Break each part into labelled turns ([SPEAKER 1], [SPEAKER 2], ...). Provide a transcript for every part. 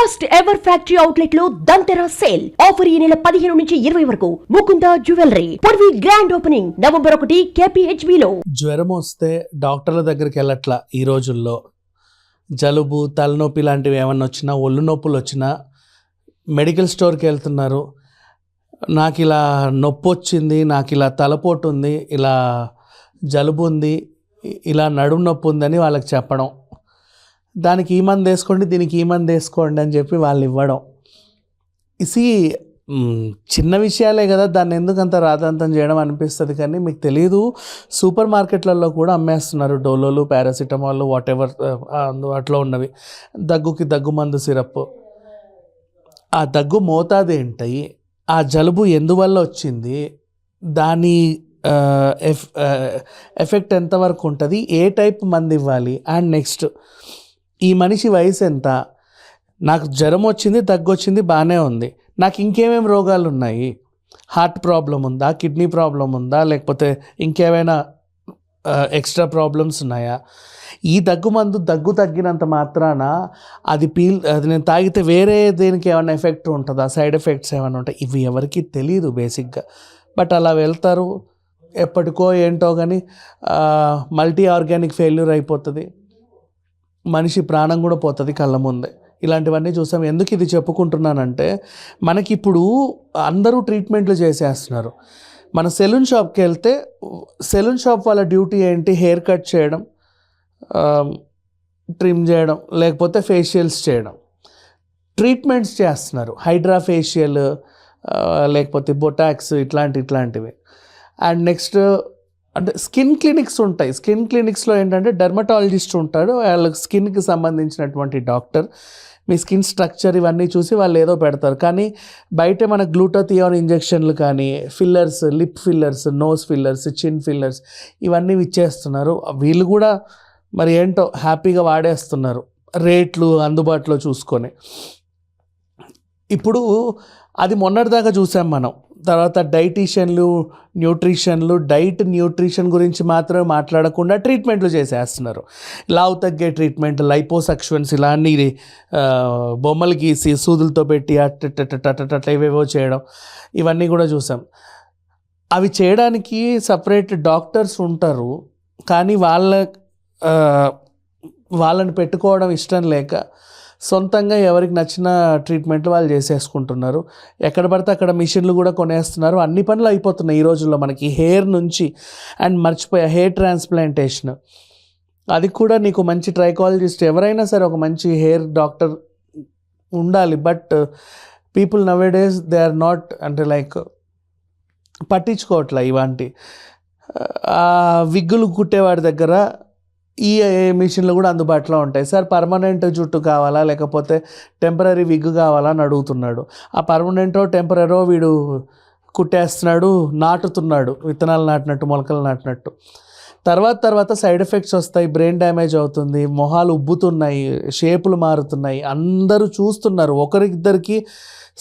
[SPEAKER 1] First ever factory అవుట్లెట్లో Dhanteras sale offer ఈ నెల పదిహేను నుంచి ఇరవై వరకు. ముకుంద జ్యువెలరీ పొడివి గ్రాండ్ ఓపెనింగ్ నవంబర్ ఒకటి కేపీహెచ్బి లో.
[SPEAKER 2] జ్వరం వస్తే డాక్టర్ల దగ్గరికి వెళ్ళట్లా ఈ రోజుల్లో. జలుబు తలనొప్పి లాంటివి ఏమన్నా వచ్చినా ఒళ్ళు నొప్పులు వచ్చినా మెడికల్ స్టోర్కి వెళ్తున్నారు. నాకు ఇలా నొప్పి వచ్చింది నాకు ఇలా తలపోటు ఉంది ఇలా జలుబు ఉంది ఇలా నడుము నొప్పి ఉందని వాళ్ళకి చెప్పడం. దానికి ఈ మంది వేసుకోండి దీనికి ఈ మంది వేసుకోండి అని చెప్పి వాళ్ళు ఇవ్వడం. ఇసి చిన్న విషయాలే కదా దాన్ని ఎందుకంత రాదంతం చేయడం అనిపిస్తుంది కానీ మీకు తెలియదు సూపర్ మార్కెట్లలో కూడా అమ్మేస్తున్నారు డోలోలు పారాసిటమాల్ వాట్ ఎవర్ అందుబాటులో ఉన్నవి. దగ్గుకి దగ్గు మందు సిరప్. ఆ దగ్గు మోతాదు ఏంటి? ఆ జలుబు ఎందువల్ల వచ్చింది? దాని ఎఫ్ ఎఫెక్ట్ ఎంతవరకు ఉంటుంది? ఏ టైప్ మంది ఇవ్వాలి? అండ్ నెక్స్ట్ ఈ మనిషి వయసు ఎంత? నాకు జ్వరం వచ్చింది దగ్గు వచ్చింది బాగానే ఉంది. నాకు ఇంకేమేమి రోగాలు ఉన్నాయి? హార్ట్ ప్రాబ్లం ఉందా? కిడ్నీ ప్రాబ్లం ఉందా? లేకపోతే ఇంకేమైనా ఎక్స్ట్రా ప్రాబ్లమ్స్ ఉన్నాయా? ఈ దగ్గు మందు దగ్గు తగ్గినంత మాత్రాన అది పీల్ అది నేను తాగితే వేరే దేనికి ఏమైనా ఎఫెక్ట్ ఉంటుందా? సైడ్ ఎఫెక్ట్స్ ఏమైనా ఉంటాయి ఇవి ఎవరికి తెలియదు బేసిక్గా. బట్ అలా వెళ్తారు ఎప్పటికో ఏంటో కానీ మల్టీ ఆర్గానిక్ ఫెయిల్యూర్ అయిపోతుంది. మనిషి ప్రాణం కూడా పోతుంది కళ్ళ ముందే. ఇలాంటివన్నీ చూసాం. ఎందుకు ఇది చెప్పుకుంటున్నానంటే మనకి ఇప్పుడు అందరూ ట్రీట్మెంట్లు చేసేస్తున్నారు. మన సెలూన్ షాప్కి వెళ్తే సెలూన్ షాప్ వాళ్ళ డ్యూటీ ఏంటి? హెయిర్ కట్ చేయడం ట్రిమ్ చేయడం లేకపోతే ఫేషియల్స్ చేయడం. ట్రీట్మెంట్స్ చేస్తున్నారు. హైడ్రా ఫేషియల్ లేకపోతే బొటాక్స్ ఇట్లాంటి ఇట్లాంటివి. అండ్ నెక్స్ట్ అంటే స్కిన్ క్లినిక్స్ ఉంటాయి. స్కిన్ క్లినిక్స్లో ఏంటంటే డెర్మటాలజిస్ట్ ఉంటాడు. వాళ్ళకి స్కిన్కి సంబంధించినటువంటి డాక్టర్. మీ స్కిన్ స్ట్రక్చర్ ఇవన్నీ చూసి వాళ్ళు ఏదో పెడతారు. కానీ బయట మన గ్లూటోథియోన్ ఇంజెక్షన్లు కానీ fillers lip fillers nose fillers chin fillers ఇవన్నీ ఇచ్చేస్తున్నారు. వీళ్ళు కూడా మరి ఏంటో హ్యాపీగా వాడేస్తున్నారు. రేట్లు అందుబాటులో చూసుకొని. ఇప్పుడు అది మొన్నటిదాకా చూసాం మనం. తర్వాత డైటీషియన్లు న్యూట్రిషన్లు డైట్ న్యూట్రిషన్ గురించి మాత్రమే మాట్లాడకుండా ట్రీట్మెంట్లు చేసేస్తున్నారు. లావు తగ్గే ట్రీట్మెంట్ లైపోసక్షన్స్ ఇలా అన్ని బొమ్మలు గీసి సూదులతో పెట్టి అట్ట ఇవేవో చేయడం ఇవన్నీ కూడా చూసాం. అవి చేయడానికి సపరేట్ డాక్టర్స్ ఉంటారు కానీ వాళ్ళ వాళ్ళని పెట్టుకోవడం ఇష్టం లేక సొంతంగా ఎవరికి నచ్చిన ట్రీట్మెంట్లు వాళ్ళు చేసేసుకుంటున్నారు. ఎక్కడ పడితే అక్కడ మిషన్లు కూడా కొనేస్తున్నారు. అన్ని పనులు అయిపోతున్నాయి ఈ రోజుల్లో మనకి. హెయిర్ నుంచి అండ్ మర్చిపోయా హెయిర్ ట్రాన్స్ప్లాంటేషన్. అది కూడా నీకు మంచి ట్రైకాలజిస్ట్ ఎవరైనా సరే ఒక మంచి హెయిర్ డాక్టర్ ఉండాలి. But people nowadays they are not అంటే లైక్ పట్టించుకోవట్లే ఇవాంటి. విగ్గులు కుట్టేవాడి దగ్గర ఈ మిషన్లు కూడా అందుబాటులో ఉంటాయి. సార్ పర్మనెంట్ జుట్టు కావాలా? లేకపోతే టెంపరీ విగ్ కావాలా అని అడుగుతున్నాడు. ఆ పర్మనెంటో టెంపరీరో వీడు కుట్టేస్తున్నాడు నాటుతున్నాడు. విత్తనాలు నాటినట్టు మొలకలు నాటినట్టు. తర్వాత తర్వాత సైడ్ ఎఫెక్ట్స్ వస్తాయి బ్రెయిన్ డ్యామేజ్ అవుతుంది మొహాలు ఉబ్బుతున్నాయి షేపులు మారుతున్నాయి. అందరూ చూస్తున్నారు. ఒకరిద్దరికి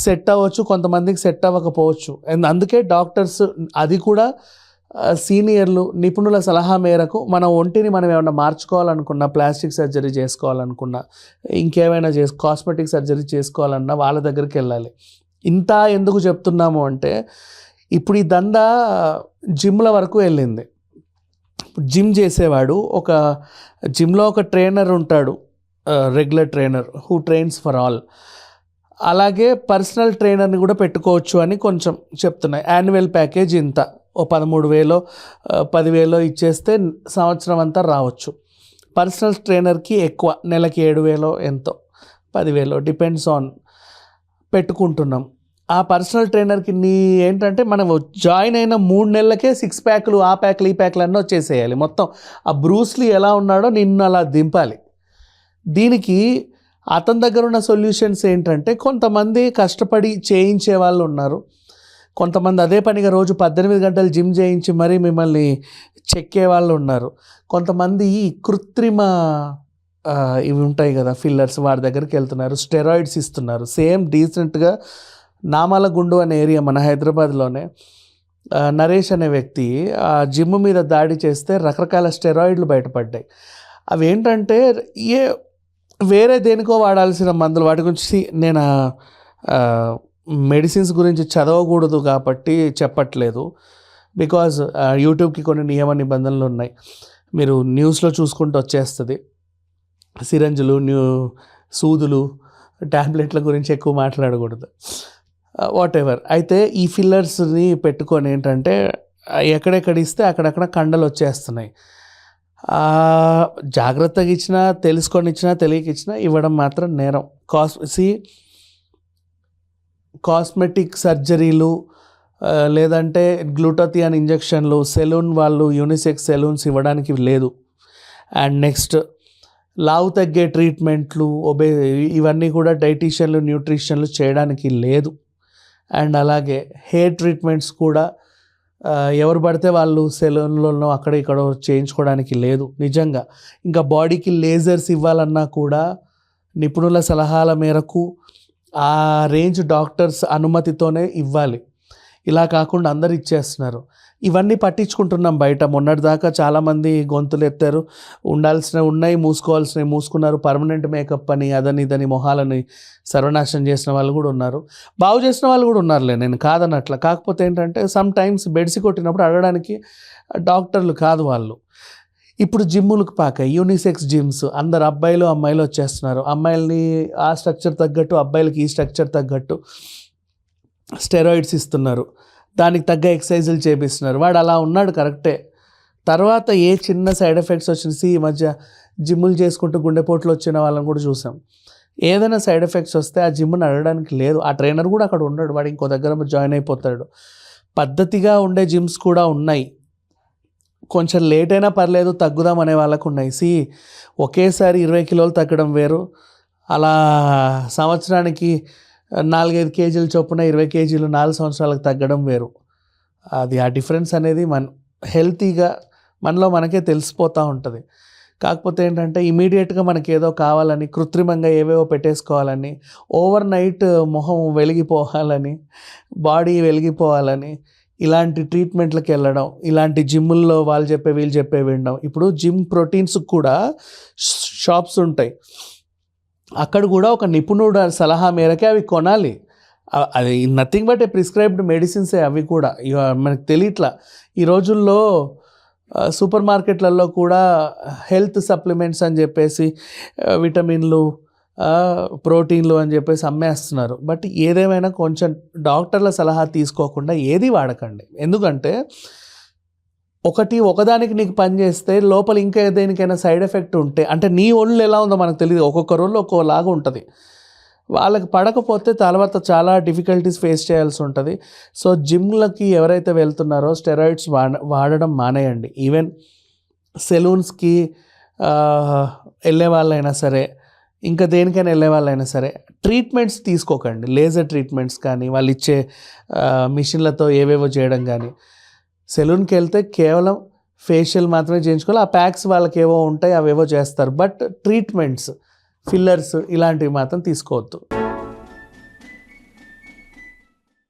[SPEAKER 2] సెట్ అవ్వచ్చు కొంతమందికి సెట్ అవ్వకపోవచ్చు. అండ్ అందుకే డాక్టర్స్ అది కూడా సీనియర్లు నిపుణుల సలహా మేరకు మన ఒంటిని మనం ఏమైనా మార్చుకోవాలనుకున్నా ప్లాస్టిక్ సర్జరీ చేసుకోవాలనుకున్నా ఇంకేమైనా చేసు కాస్మెటిక్ సర్జరీ చేసుకోవాలన్నా వాళ్ళ దగ్గరికి వెళ్ళాలి. ఇంత ఎందుకు చెప్తున్నాము అంటే ఇప్పుడు ఈ దందా జిమ్ల వరకు వెళ్ళింది. జిమ్ చేసేవాడు ఒక జిమ్లో ఒక ట్రైనర్ ఉంటాడు regular trainer who trains for all. అలాగే పర్సనల్ ట్రైనర్ని కూడా పెట్టుకోవచ్చు అని కొంచెం చెప్తున్నాయి. యాన్యువల్ ప్యాకేజ్ ఇంత. ఓ పదమూడు వేలో పదివేలో ఇచ్చేస్తే సంవత్సరం అంతా రావచ్చు. పర్సనల్ ట్రైనర్కి ఎక్కువ నెలకి ఏడు వేలో ఎంతో పదివేలో డిపెండ్స్ ఆన్ పెట్టుకుంటున్నాం. ఆ పర్సనల్ ట్రైనర్కి నీ ఏంటంటే మనం జాయిన్ అయిన మూడు నెలలకే సిక్స్ ప్యాక్లు ఆ ప్యాక్లు ఈ ప్యాక్లు అన్నీ వచ్చేసేయాలి. మొత్తం ఆ బ్రూస్లీ ఎలా ఉన్నాడో నిన్ను అలా దింపాలి. దీనికి అతని దగ్గర ఉన్న సొల్యూషన్స్ ఏంటంటే కొంతమంది కష్టపడి చేయించే వాళ్ళు ఉన్నారు. కొంతమంది అదే పనిగా రోజు పద్దెనిమిది గంటలు జిమ్ చేయించి మరీ మిమ్మల్ని చెక్కే వాళ్ళు ఉన్నారు. కొంతమంది ఈ కృత్రిమ ఇవి ఉంటాయి కదా ఫిల్లర్స్ వాడి దగ్గరికి వెళ్తున్నారు స్టెరాయిడ్స్ ఇస్తున్నారు. సేమ్ డీసెంట్గా నామాల గుండు అనే ఏరియా మన హైదరాబాద్లోనే నరేష్ అనే వ్యక్తి ఆ జిమ్ మీద దాడి చేస్తే రకరకాల స్టెరాయిడ్లు బయటపడ్డాయి. అవి ఏంటంటే ఏ వేరే దేనికో వాడాల్సిన మందులు వాటి గురించి నేను మెడిసిన్స్ గురించి చదవకూడదు కాబట్టి చెప్పట్లేదు. బికాజ్ యూట్యూబ్కి కొన్ని నియమ నిబంధనలు ఉన్నాయి. మీరు న్యూస్లో చూసుకుంటూ వచ్చేస్తుంది. సిరంజులు న్యూ సూదులు ట్యాబ్లెట్ల గురించి ఎక్కువ మాట్లాడకూడదు. వాట్ ఎవర్ అయితే ఈ ఫిల్లర్స్ని పెట్టుకొని ఏంటంటే ఎక్కడెక్కడ ఇస్తే అక్కడక్కడ కండలు వచ్చేస్తున్నాయి. జాగ్రత్తగా ఇచ్చినా తెలుసుకొని ఇచ్చినా తెలియక ఇచ్చినా ఇవ్వడం మాత్రం నేరం. కాస్ సి కాస్మెటిక్ సర్జరీలు లేదంటే గ్లూటోథియాన్ ఇంజెక్షన్లు సెలూన్ వాళ్ళు యూనిసెక్స్ సెలూన్స్ ఇవ్వడానికి లేదు. అండ్ నెక్స్ట్ లావు తగ్గే ట్రీట్మెంట్లు ఒబే ఇవన్నీ కూడా డైటీషియన్లు న్యూట్రిషన్లు చేయడానికి లేదు. అండ్ అలాగే హెయిర్ ట్రీట్మెంట్స్ కూడా ఎవరు పడితే వాళ్ళు సెలూన్లలో అక్కడ ఇక్కడ చేయించుకోవడానికి లేదు. నిజంగా ఇంకా బాడీకి లేజర్స్ ఇవ్వాలన్నా కూడా నిపుణుల సలహాల మేరకు ఆ రేంజ్ డాక్టర్స్ అనుమతితోనే ఇవ్వాలి. ఇలా కాకుండా అందరు ఇచ్చేస్తున్నారు. ఇవన్నీ పట్టించుకుంటున్నాం బయట. మొన్నటిదాకా చాలామంది గొంతులు ఎత్తారు. ఉండాల్సినవి ఉన్నాయి మూసుకోవాల్సినవి మూసుకున్నారు. పర్మనెంట్ మేకప్ అని అదని ఇదని మొహాలని సర్వనాశనం చేసిన వాళ్ళు కూడా ఉన్నారు. బాగు చేసిన వాళ్ళు కూడా ఉన్నారులే నేను కాదనట్ల. కాకపోతే ఏంటంటే సమ్ టైమ్స్ బెడ్సి కొట్టినప్పుడు అడగడానికి డాక్టర్లు కాదు వాళ్ళు. ఇప్పుడు జిమ్ములకు పాక. Unisex gyms. అందరు అబ్బాయిలు అమ్మాయిలు వచ్చేస్తున్నారు. అమ్మాయిల్ని ఆ స్ట్రక్చర్ తగ్గట్టు అబ్బాయిలకి ఈ స్ట్రక్చర్ తగ్గట్టు స్టెరాయిడ్స్ ఇస్తున్నారు. దానికి తగ్గ ఎక్సర్సైజులు చేపిస్తున్నారు. వాడు అలా ఉన్నాడు కరెక్టే. తర్వాత ఏ చిన్న సైడ్ ఎఫెక్ట్స్ వచ్చేసి ఈ మధ్య జిమ్ములు చేసుకుంటూ గుండెపోట్లు వచ్చిన వాళ్ళని కూడా చూసాం. ఏదైనా సైడ్ ఎఫెక్ట్స్ వస్తే ఆ జిమ్ని అడగడానికి లేదు. ఆ ట్రైనర్ కూడా అక్కడ ఉన్నాడు వాడు ఇంకో దగ్గర జాయిన్ అయిపోతాడు. పద్ధతిగా ఉండే జిమ్స్ కూడా ఉన్నాయి. కొంచెం లేట్ అయినా పర్లేదు తగ్గుదాం అనే వాళ్ళకు ఉన్నాయి. సి ఒకేసారి ఇరవై కిలోలు తగ్గడం వేరు. అలా సంవత్సరానికి నాలుగైదు కేజీల చొప్పున ఇరవై కేజీలు నాలుగు సంవత్సరాలకు తగ్గడం వేరు. అది ఆ డిఫరెన్స్ అనేది మన హెల్తీగా మనలో మనకే తెలిసిపోతూ ఉంటుంది. కాకపోతే ఏంటంటే ఇమీడియట్గా మనకి ఏదో కావాలని కృత్రిమంగా ఏవేవో పెట్టేసుకోవాలని ఓవర్ నైట్ మొహం వెలిగిపోవాలని బాడీ వెలిగిపోవాలని ఇలాంటి ట్రీట్మెంట్లకు వెళ్ళడం ఇలాంటి జిమ్ముల్లో వాళ్ళు చెప్పే వీళ్ళు చెప్పే వినడం. ఇప్పుడు జిమ్ ప్రోటీన్స్ కూడా షాప్స్ ఉంటాయి. అక్కడ కూడా ఒక నిపుణుడు సలహా మేరకే అవి కొనాలి. అది నథింగ్ బట్ ఏ ప్రిస్క్రైబ్డ్ మెడిసిన్సే అవి కూడా. మనకు తెలియట్లా. ఈ రోజుల్లో సూపర్ మార్కెట్లలో కూడా హెల్త్ సప్లిమెంట్స్ అని చెప్పేసి విటమిన్లు ప్రోటీన్లు అని చెప్పేసి అమ్మేస్తున్నారు. బట్ ఏదేమైనా కొంచెం డాక్టర్ల సలహా తీసుకోకుండా ఏది వాడకండి. ఎందుకంటే ఒకటి ఒకదానికి నీకు పని చేస్తే లోపల ఇంకా దేనికైనా సైడ్ ఎఫెక్ట్ ఉంటే అంటే నీ ఒళ్ళు ఎలా ఉందో మనకు తెలియదు ఒక్కొక్క రోజు ఒక్కోలాగా ఉంటుంది. వాళ్ళకి పడకపోతే తర్వాత చాలా డిఫికల్టీస్ ఫేస్ చేయాల్సి ఉంటుంది. సో జిమ్లకి ఎవరైతే వెళ్తున్నారో స్టెరాయిడ్స్ వాడ వాడడం మానేయండి. ఈవెన్ సెలూన్స్కి వెళ్ళే వాళ్ళైనా సరే ఇంకా దేనికైనా వెళ్ళే వాళ్ళైనా సరే ట్రీట్మెంట్స్ తీసుకోకండి. లేజర్ ట్రీట్మెంట్స్ కానీ వాళ్ళు ఇచ్చే మిషన్లతో ఏవేవో చేయడం కానీ. సెలూన్కి వెళ్తే కేవలం ఫేషియల్ మాత్రమే చేయించుకోవాలి. ఆ ప్యాక్స్ వాళ్ళకి ఏవో ఉంటాయి అవేవో చేస్తారు. బట్ ట్రీట్మెంట్స్ ఫిల్లర్స్ ఇలాంటివి మాత్రం తీసుకోవద్దు.